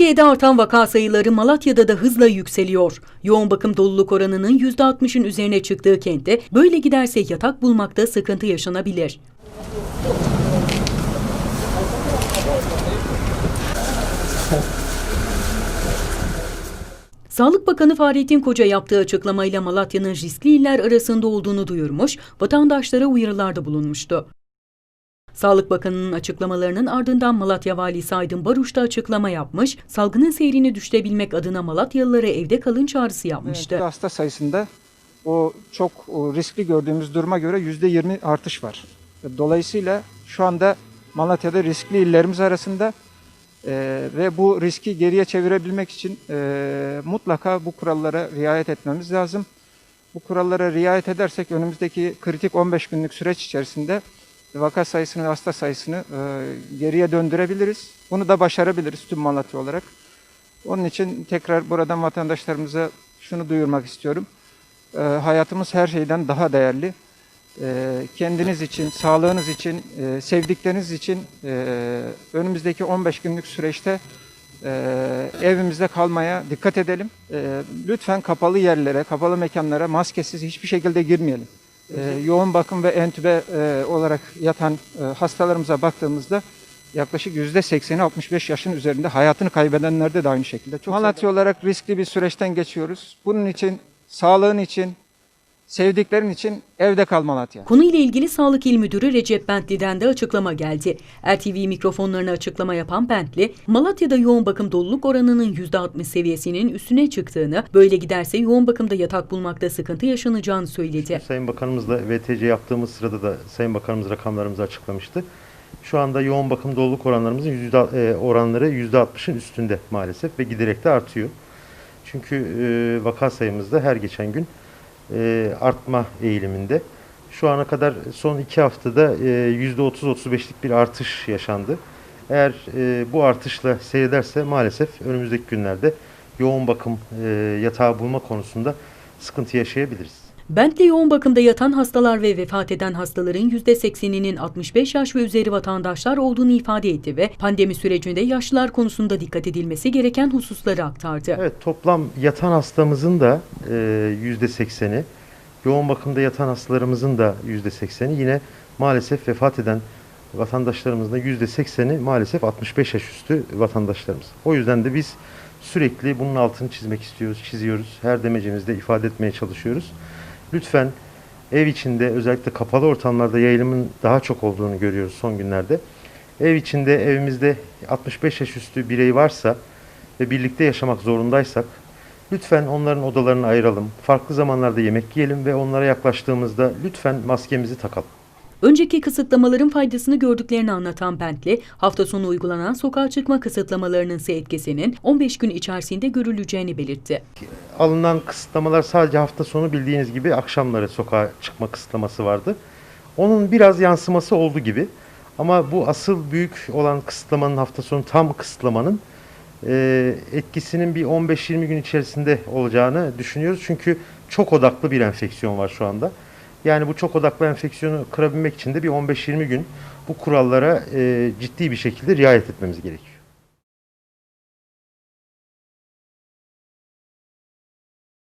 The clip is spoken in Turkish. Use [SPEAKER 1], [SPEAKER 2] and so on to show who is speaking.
[SPEAKER 1] Türkiye'de artan vaka sayıları Malatya'da da hızla yükseliyor. Yoğun bakım doluluk oranının %60'ın üzerine çıktığı kentte böyle giderse yatak bulmakta sıkıntı yaşanabilir. Sağlık Bakanı Fahrettin Koca yaptığı açıklamayla Malatya'nın riskli iller arasında olduğunu duyurmuş, vatandaşlara uyarılarda bulunmuştu. Sağlık Bakanı'nın açıklamalarının ardından Malatya Valisi Aydın Baruş da açıklama yapmış, salgının seyrini düşürebilmek adına Malatyalılara evde kalın çağrısı yapmıştı.
[SPEAKER 2] Evet, hasta sayısında o çok riskli gördüğümüz duruma göre %20 artış var. Dolayısıyla şu anda Malatya'da riskli illerimiz arasında e, ve bu riski geriye çevirebilmek için e, mutlaka bu kurallara riayet etmemiz lazım. Bu kurallara riayet edersek önümüzdeki kritik 15 günlük süreç içerisinde vaka sayısını ve hasta sayısını e, geriye döndürebiliriz. Bunu da başarabiliriz tüm Malatya olarak. Onun için tekrar buradan vatandaşlarımıza şunu duyurmak istiyorum. Ee, hayatımız her şeyden daha değerli. Ee, kendiniz için, sağlığınız için, e, sevdikleriniz için e, önümüzdeki 15 günlük süreçte e, evimizde kalmaya dikkat edelim. E, lütfen kapalı yerlere, kapalı mekanlara maskesiz hiçbir şekilde girmeyelim. E, yoğun bakım ve entübe e, olarak yatan e, hastalarımıza baktığımızda yaklaşık %80'i 65 yaşın üzerinde hayatını kaybedenlerde de aynı şekilde. Çok Malatya olarak riskli bir süreçten geçiyoruz. Bunun için, sağlığın için, sevdiklerin için evde kal Malatya.
[SPEAKER 1] Konuyla ilgili Sağlık İl Müdürü Recep Bentli'den de açıklama geldi. RTV mikrofonlarına açıklama yapan Bentli, Malatya'da yoğun bakım doluluk oranının %60 seviyesinin üstüne çıktığını, böyle giderse yoğun bakımda yatak bulmakta sıkıntı yaşanacağını söyledi.
[SPEAKER 3] Sayın Bakanımızla VTC yaptığımız sırada da Sayın Bakanımız rakamlarımızı açıklamıştı. Şu anda yoğun bakım doluluk oranlarımızın yüzde, e, oranları %60'ın üstünde maalesef ve giderek de artıyor. Çünkü e, vaka sayımızda her geçen gün e, artma eğiliminde. Şu ana kadar son iki haftada e, %30-35'lik bir artış yaşandı. Eğer e, bu artışla seyrederse maalesef önümüzdeki günlerde yoğun bakım e, yatağı bulma konusunda sıkıntı yaşayabiliriz.
[SPEAKER 1] Bentley yoğun bakımda yatan hastalar ve vefat eden hastaların %80'inin 65 yaş ve üzeri vatandaşlar olduğunu ifade etti ve pandemi sürecinde yaşlılar konusunda dikkat edilmesi gereken hususları aktardı.
[SPEAKER 3] Evet toplam yatan hastamızın da e, %80'i, yoğun bakımda yatan hastalarımızın da %80'i yine maalesef vefat eden vatandaşlarımızın da %80'i maalesef 65 yaş üstü vatandaşlarımız. O yüzden de biz sürekli bunun altını çizmek istiyoruz, çiziyoruz. Her demecimizde ifade etmeye çalışıyoruz. Lütfen ev içinde özellikle kapalı ortamlarda yayılımın daha çok olduğunu görüyoruz son günlerde. Ev içinde evimizde 65 yaş üstü birey varsa ve birlikte yaşamak zorundaysak lütfen onların odalarını ayıralım. Farklı zamanlarda yemek yiyelim ve onlara yaklaştığımızda lütfen maskemizi takalım.
[SPEAKER 1] Önceki kısıtlamaların faydasını gördüklerini anlatan Bentley, hafta sonu uygulanan sokağa çıkma kısıtlamalarının ise etkisinin 15 gün içerisinde görüleceğini belirtti.
[SPEAKER 3] Alınan kısıtlamalar sadece hafta sonu bildiğiniz gibi akşamları sokağa çıkma kısıtlaması vardı. Onun biraz yansıması oldu gibi. Ama bu asıl büyük olan kısıtlamanın hafta sonu tam kısıtlamanın e, etkisinin bir 15-20 gün içerisinde olacağını düşünüyoruz. Çünkü çok odaklı bir enfeksiyon var şu anda. Yani bu çok odaklı enfeksiyonu kırabilmek için de bir 15-20 gün bu kurallara e, ciddi bir şekilde riayet etmemiz gerekiyor.